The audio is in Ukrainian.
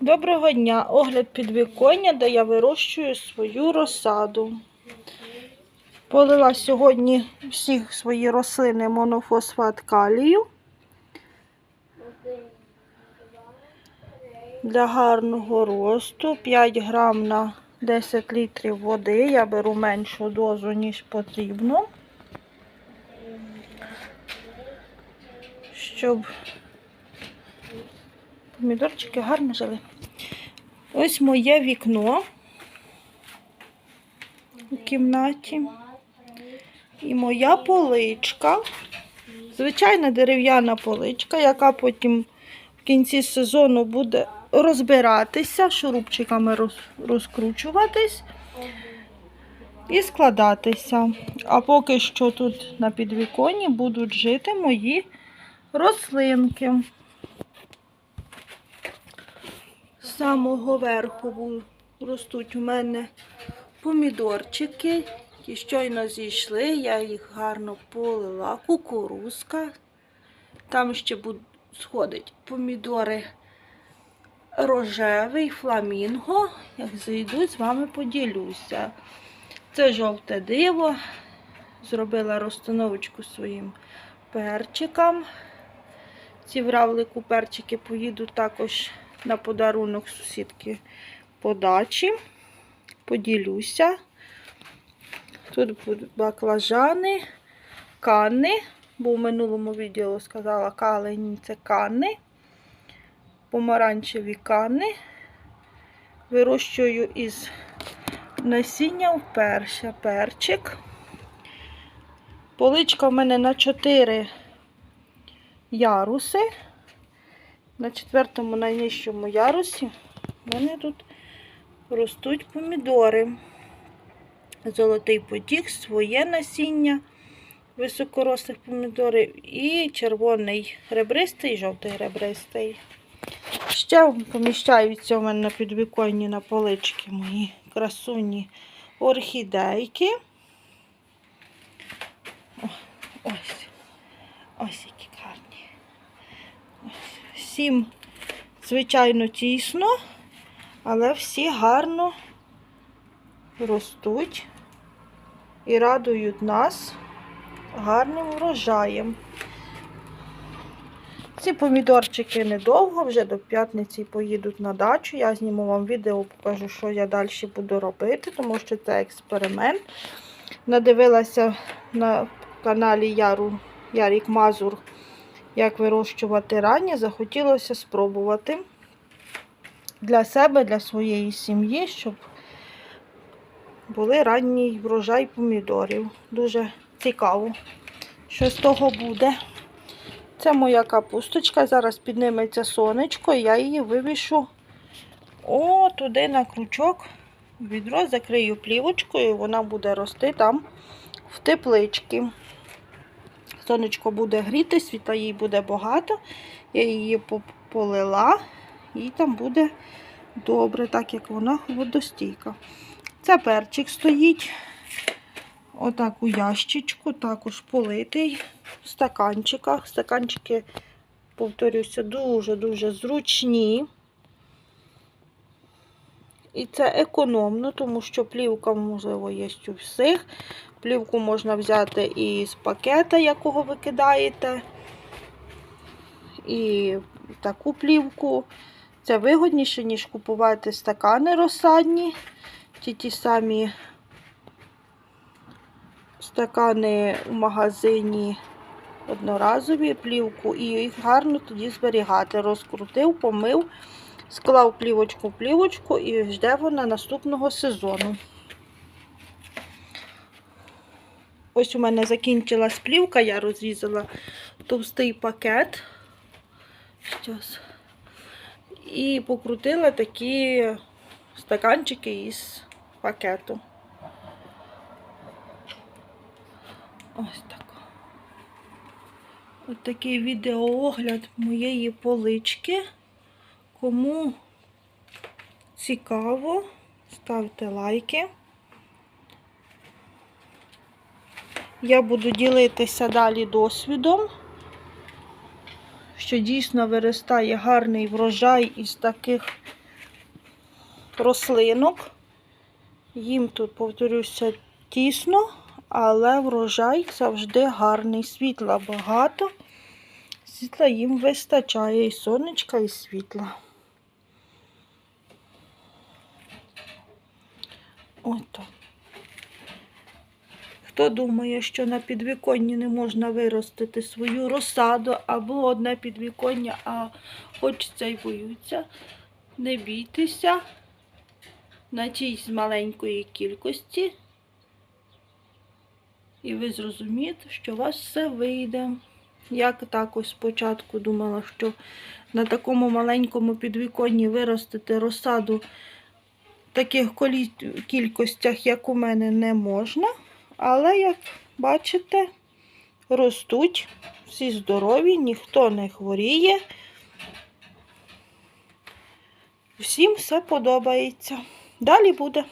Доброго дня! Огляд підвіконня, де я вирощую свою розсаду. Полила сьогодні всі свої рослини монофосфат калію. Для гарного росту 5 грам на 10 літрів води. Я беру меншу дозу, ніж потрібно. Щоб помідорчики гарно жили. Ось моє вікно у кімнаті. І моя поличка. Звичайна дерев'яна поличка, яка потім в кінці сезону буде розбиратися, шурупчиками розкручуватись і складатися. А поки що тут на підвіконні будуть жити мої рослинки. З самого верху ростуть у мене помідорчики, які щойно зійшли, я їх гарно полила, кукурузка. Там ще сходить помідори рожевий, фламінго. Як зайду, з вами поділюся. Це жовте диво. Зробила розстановочку своїм перчикам. Ці вравлику перчики поїдуть також на подарунок сусідки по дачі. Поділюся. Тут баклажани, кани, бо в минулому відео сказала калені це кани, помаранчеві кани. Вирощую із насіння вперше перчик. Поличка в мене на 4 яруси. На четвертому найнижчому ярусі в мене тут ростуть помідори. Золотий потік, своє насіння високорослих помідорів і червоний ребристий, жовтий ребристий. Ще поміщаються у мене на підвіконні на полички мої красуні орхідейки. Ось. Ось які. Всім, звичайно, тісно, але всі гарно ростуть і радують нас гарним врожаєм. Ці помідорчики недовго, вже до п'ятниці поїдуть на дачу. Я зніму вам відео, покажу, що я далі буду робити, тому що це експеримент. Надивилася на каналі Яру, Ярік Мазур, як вирощувати ранні. Захотілося спробувати для себе, для своєї сім'ї, щоб були ранній врожай помідорів. Дуже цікаво, що з того буде. Це моя капусточка. Зараз підніметься сонечко, і я її вивішу о, туди на крючок. Відро закрию плівочкою, і вона буде рости там в тепличці. Сонечко буде гріти, світа їй буде багато. Я її полила, і там буде добре, так як вона водостійка. Це перчик стоїть. Отак у ящичку, також политий в стаканчиках. Стаканчики, повторюся, дуже-дуже зручні. І це економно, тому що плівка, можливо, є у всіх. Плівку можна взяти і з пакета, якого ви кидаєте. І таку плівку. Це вигодніше, ніж купувати стакани розсадні. Ті ті самі стакани в магазині одноразові плівку, і їх гарно тоді зберігати. Розкрутив, помив, склав плівочку в плівочку і жде вона наступного сезону. Ось у мене закінчилась плівка, я розрізала товстий пакет. Щас. І покрутила такі стаканчики із пакету. Ось так. Ось такий відеоогляд моєї полички. Кому цікаво, ставте лайки. Я буду ділитися далі досвідом, що дійсно виростає гарний врожай із таких рослинок. Їм тут, повторюся, тісно, але врожай завжди гарний. Світла багато. Світла їм вистачає і сонечка, і світла. Ото. Хто думає, що на підвіконні не можна виростити свою розсаду або одне підвіконня, а хочеться й боються, не бійтеся на чийсь маленької кількості, і ви зрозумієте, що у вас все вийде. Я також спочатку думала, що на такому маленькому підвіконні виростити розсаду таких кількостях, як у мене, не можна. Але, як бачите, ростуть, всі здорові, ніхто не хворіє. Всім все подобається. Далі буде.